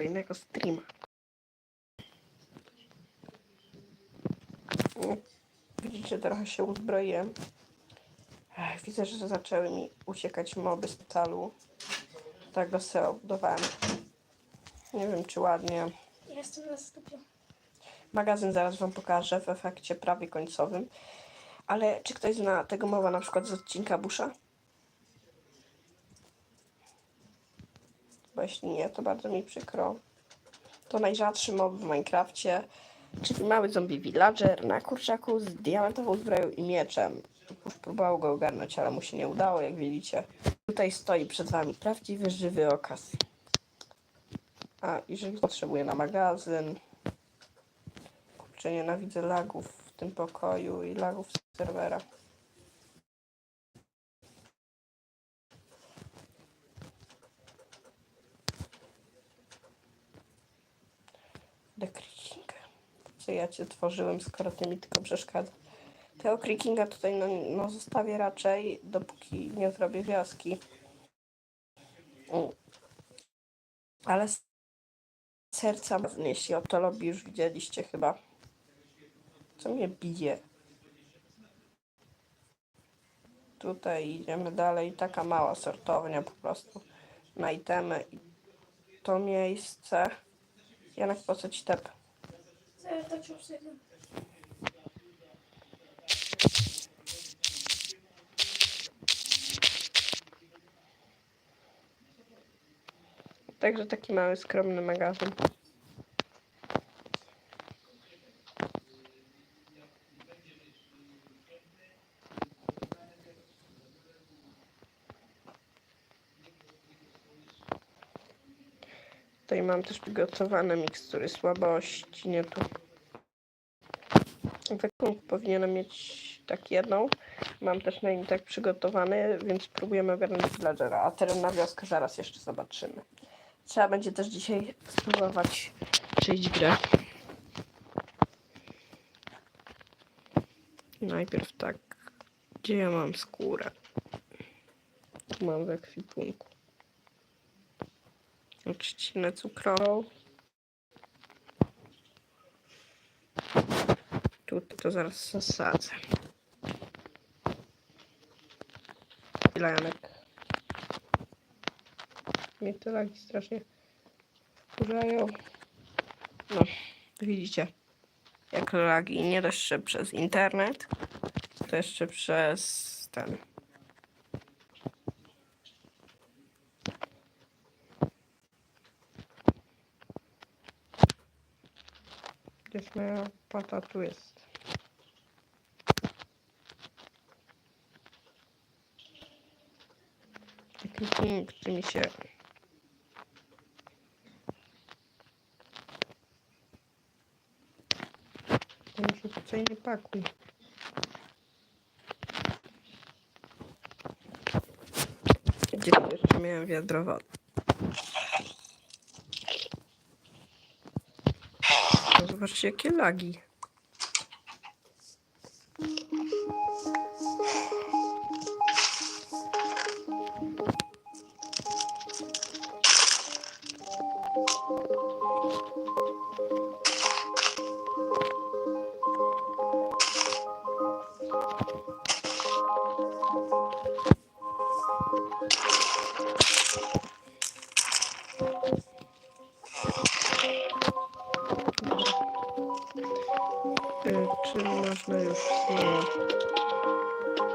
kolejnego streama. Widzicie, trochę się uzbroiłem. Widzę, że zaczęły mi uciekać moby z metalu. Tak go sobie obudowałem. Nie wiem, czy ładnie. Jestem na stopie. Magazyn zaraz wam pokażę w efekcie prawie końcowym. Ale czy ktoś zna tego mowa na przykład z odcinka Busha? Bo jeśli nie, to bardzo mi przykro. To najrzadszy mob w Minecrafcie, czyli mały zombie villager na kurczaku z diamentową zbroją i mieczem. Już próbował go ogarnąć, ale mu się nie udało, jak widzicie. Tutaj stoi przed wami prawdziwy, żywy okaz. A jeżeli potrzebuje na magazyn, Kurczę, nienawidzę lagów w tym pokoju i lagów serwera. Co ja cię tworzyłem, skoro ty mi tylko przeszkadza. Tego Creakinga tutaj no, no zostawię raczej, dopóki nie zrobię wioski. Ale serca, jeśli o to lobby już widzieliście chyba. Co mnie bije? Tutaj idziemy dalej. Taka mała sortownia po prostu na itemy. To miejsce. Janek, po co ci tep? Także taki mały, skromny magazyn. Tutaj mam też przygotowane mikstury słabości, nie tu. W ekwipunku powinienem mieć tak jedną. Mam też na nim tak przygotowany, więc próbujemy ogarnąć villagera. A teren na wioskę zaraz jeszcze zobaczymy. Trzeba będzie też dzisiaj spróbować przejść grę. Najpierw tak, gdzie ja mam skórę? Tu mam w ekwipunku. Trzcinę cukrową. Tu to zaraz zasadzę. Chwila, Janek. Mnie te lagi strasznie wkurzają. No, widzicie, jak lagi nie dość, przez internet, to jeszcze przez ten. Gdzieś moja pata tu jest. Taki który mi się To mi się tutaj nie pakuj. Gdzie jeszcze miałem wiadro wody? Zobaczcie jakie lagi. Czy można już nie...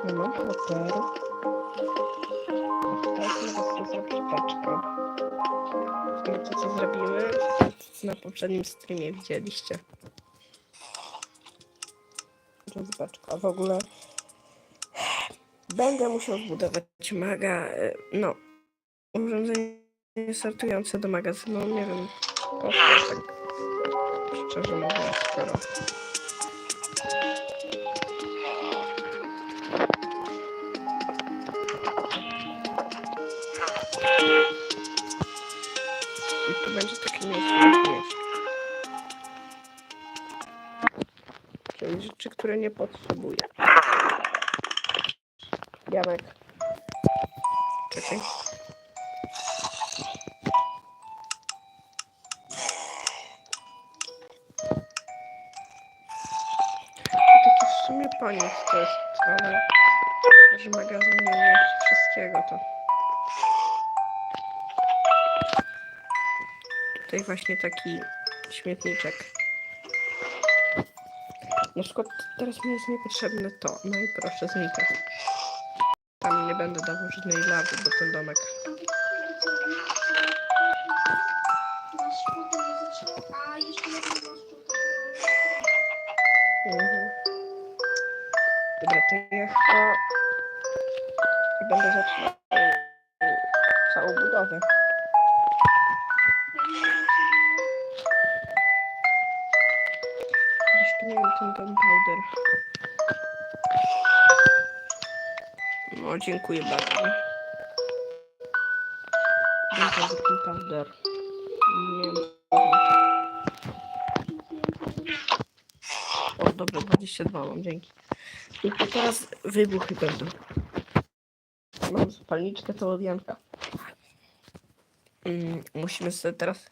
Nie mam. Ostatnio to co zrobimy? To Na poprzednim streamie widzieliście. Rozbaczka. W ogóle będę musiał zbudować maga, y, no, urządzenie sortujące do magazynu. Nie wiem, co tak szczerze mówiąc, skoro I tu będzie takie miejsce. Czyli rzeczy, które nie potrzebuję. Janek. Czekaj. Taki w sumie paniec to jest, ale że magazyn nie wszystkiego to. Tutaj właśnie taki śmietniczek. Na przykład teraz mi jest niepotrzebne to. No i proszę, znika. Tam nie będę dawał żadnej lawy, bo ten domek. Dobra, to ja chyba będę zaczynał całą budowę. No, dziękuję bardzo. Gunpowder. Nie. O, dobra, 22 mam, dzięki. To teraz wybuchy będą. Mam zapalniczkę, to od Janka. Mm, musimy sobie teraz